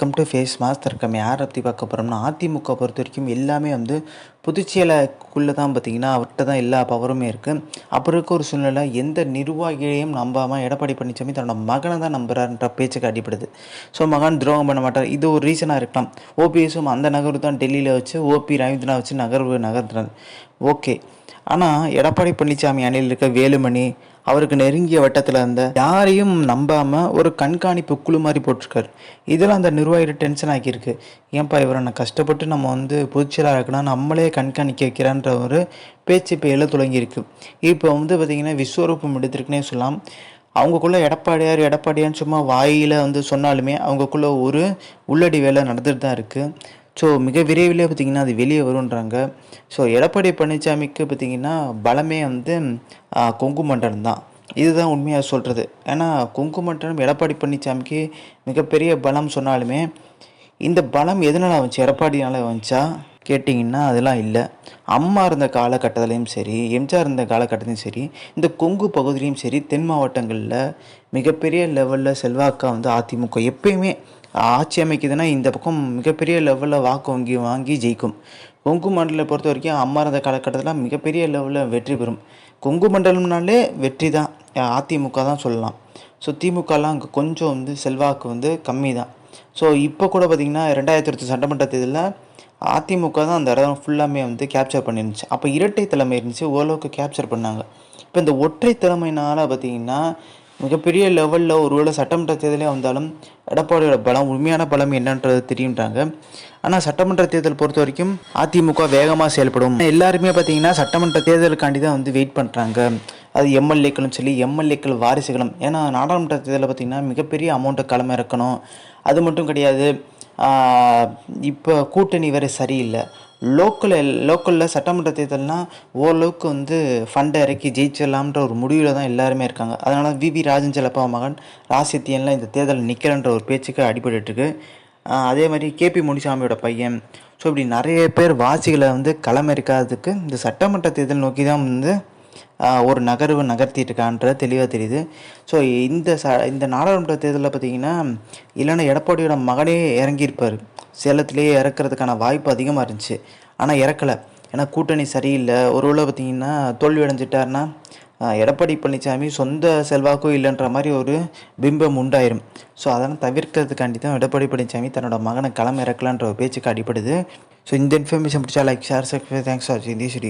Welcome to face master com. யாரை பற்றி பார்க்க போகிறோம்னா அதிமுக பொறுத்த வரைக்கும் எல்லாமே வந்து புதுச்சேலைக்குள்ளே தான் பார்த்தீங்கன்னா அவர்கிட்ட தான் எல்லா பவருமே இருக்குது அப்புறம் இருக்க ஒரு சூழ்நிலை எந்த நிர்வாகியையும் நம்பாமல் எடப்பாடி பழனிசாமி தன்னோட மகனை தான் நம்புறாருன்ற பேச்சுக்கு அடிப்படுது ஸோ மகன் துரோகம் பண்ண மாட்டார். இது ஒரு ரீசனாக இருக்கலாம். ஓபிஎஸும் அந்த நகர்வு தான் டெல்லியில் வச்சு ஓபி ரவீந்திரனா வச்சு நகர்வு நகர்த்துறாரு. ஓகே ஆனால் எடப்பாடி பழனிசாமி அணியில் இருக்க வேலுமணி அவருக்கு நெருங்கிய வட்டத்தில் இருந்த யாரையும் நம்பாமல் ஒரு கண்காணிப்பு குழு மாதிரி போட்டிருக்காரு. இதெல்லாம் அந்த நிர்வாகிகிட்ட டென்ஷன் ஆக்கியிருக்கு. ஏன்பா இவரை நான் கஷ்டப்பட்டு நம்ம வந்து பொதுச்செயலாக இருக்கணும் நம்மளே கண்காணிக்க வைக்கிறான்ற ஒரு பேச்சு இப்போ எழ தொடங்கியிருக்கு. இப்போ வந்து பார்த்திங்கன்னா விஸ்வரூபம் எடுத்திருக்குன்னே சொல்லலாம். அவங்கக்குள்ளே எடப்பாடியார் எடப்பாடியான்னு சும்மா வாயில் வந்து சொன்னாலுமே அவங்கக்குள்ளே ஒரு உள்ளடி வேலை நடந்துட்டு தான் இருக்குது ஸோ மிக விரைவில் பார்த்திங்கன்னா அது வெளியே வருன்றாங்க ஸோ எடப்பாடி பழனிசாமிக்கு பார்த்திங்கன்னா பலமே வந்து கொங்கு மண்டலம் தான். இதுதான் உண்மையாக சொல்கிறது ஏன்னா கொங்கு மண்டலம் எடப்பாடி பழனிசாமிக்கு மிகப்பெரிய பலம் சொன்னாலுமே இந்த பலம் எதனால் வந்துச்சு? எடப்பாடினால் வந்துச்சா? கேட்டிங்கன்னா அதெல்லாம் இல்லை. அம்மா இருந்த காலகட்டத்துலேயும் சரி எம்ஜிஆர் இருந்த காலகட்டத்திலையும் சரி இந்த கொங்கு பகுதியிலையும் சரி தென் மாவட்டங்களில் மிகப்பெரிய லெவலில் செல்வாக்கா வந்து அதிமுக எப்பயுமே ஆட்சி அமைக்குதுன்னா இந்த பக்கம் மிகப்பெரிய லெவலில் வாக்கு வங்கி வாங்கி ஜெயிக்கும். கொங்கு மண்டலை பொறுத்த வரைக்கும் அம்மா இருந்த காலகட்டத்தில் மிகப்பெரிய லெவலில் வெற்றி பெறும். கொங்கு மண்டலம்னாலே வெற்றி தான். அதிமுக தான் சொல்லலாம். ஸோ திமுகலாம் அங்கே கொஞ்சம் வந்து செல்வாக்கு வந்து கம்மி தான். ஸோ இப்போ கூட பார்த்திங்கன்னா ரெண்டாயிரத்தி இருபத்தி சட்டமன்ற தேர்தலில் அதிமுக தான் அந்த இடம் ஃபுல்லாமே வந்து கேப்சர் பண்ணிருந்துச்சு. அப்போ இரட்டை தலைமை இருந்துச்சு. ஓரளவுக்கு கேப்சர் பண்ணாங்க. இப்போ இந்த ஒற்றை தலைமையினால் பார்த்திங்கன்னா மிகப்பெரிய லெவலில் ஒருவேளை சட்டமன்ற தேர்தலே வந்தாலும் எடப்பாடியோட பலம் உண்மையான பலம் என்னன்றது தெரியுன்றாங்க. ஆனால் சட்டமன்ற தேர்தல் பொறுத்த வரைக்கும் அதிமுக வேகமாக செயல்படும். எல்லாருமே பார்த்தீங்கன்னா சட்டமன்ற தேர்தலுக்காண்டி தான் வந்து வெயிட் பண்ணுறாங்க அது எம்எல்ஏக்களும் சொல்லி எம்எல்ஏக்கள் வாரிசுகளும். ஏன்னா நாடாளுமன்ற தேர்தலில் பார்த்திங்கன்னா மிகப்பெரிய அமௌண்ட்டை கிளம்ப இறக்கணும் அது மட்டும் கிடையாது. இப்போ கூட்டணி வேறு சரியில்லை. லோக்கல் லோக்கலில் சட்டமன்ற தேர்தல்னால் ஓரளவுக்கு வந்து ஃபண்டை இறக்கி ஜெயிச்சிடலாம்ன்ற ஒரு முடிவில் தான் எல்லாருமே இருக்காங்க. அதனால் விவி ராஜன் செல்லப்பா மகன் ராசித்தியன்லாம் இந்த தேர்தலில் நிற்கலன்ற ஒரு பேச்சுக்கு அடிபட்டுருக்கு அதே மாதிரி கேபி முனிசாமியோட பையன். ஸோ இப்படி நிறைய பேர் வாசிகளை வந்து களமிறக்காததுக்கு இந்த சட்டமன்ற தேர்தல் நோக்கி தான் வந்து ஒரு நகர்வு நகர்த்திட்டுருக்கான்ற தெளிவாக தெரியுது. ஸோ இந்த ச இந்த நாடாளுமன்ற தேர்தலில் பார்த்தீங்கன்னா இல்லைன்னா எடப்பாடியோட மகனே இறங்கியிருப்பார். சேலத்திலேயே இறக்கிறதுக்கான வாய்ப்பு அதிகமாக இருந்துச்சு. ஆனால் இறக்கலை. ஏன்னா கூட்டணி சரியில்லை. ஒரு உள்ள பார்த்திங்கன்னா தோல்வி அடைஞ்சிட்டாருன்னா எடப்பாடி பழனிசாமி சொந்த செல்வாக்கும் இல்லைன்ற மாதிரி ஒரு பிம்பம் உண்டாயிரும். ஸோ அதெல்லாம் தவிர்க்கிறதுக்காண்டி தான் எடப்பாடி பழனிசாமி தன்னோட மகனை களம் இறக்கலான்ற ஒரு பேச்சுக்கு அடிப்படுது ஸோ இந்த இன்ஃபர்மேஷன் பிடிச்சா like share subscribe thanks for the video